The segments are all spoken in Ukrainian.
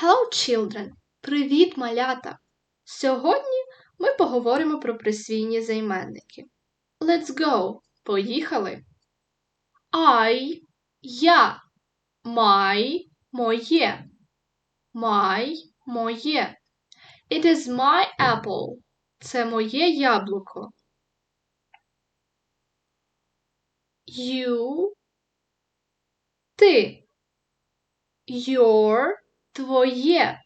Hello, children! Привіт, малята! Сьогодні ми поговоримо про присвійні займенники. Let's go! Поїхали! I – я. My – моє. My – моє. It is my apple. Це моє яблуко. You – ти. Your – твоє.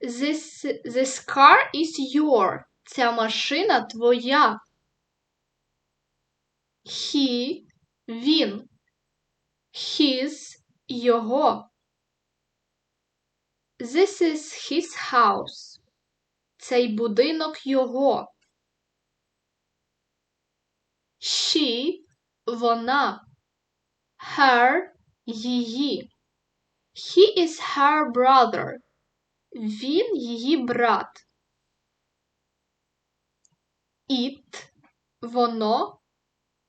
This, this car is your. Ця машина твоя. He – він. His – його. This is his house. Цей будинок його. She – вона. Her – її. He is her brother. Він її брат. It – воно.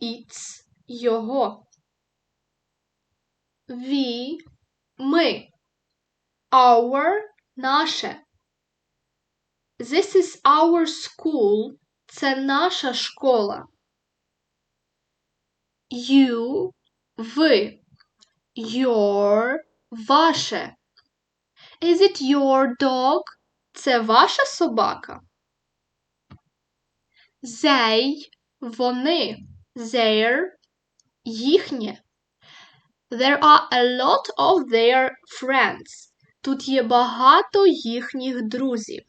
It's – його. We – ми. Our – наше. This is our school. Це наша школа. You – ви. Your – ваше. Is it your dog? Це ваша собака? They – вони. Their – їхнє. There are a lot of their friends. Тут є багато їхніх друзів.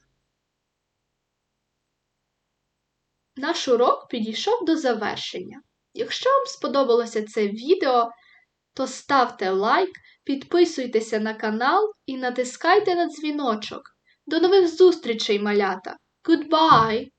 Наш урок підійшов до завершення. Якщо вам сподобалося це відео, то ставте лайк, підписуйтеся на канал і натискайте на дзвіночок. До нових зустрічей, малята! Goodbye!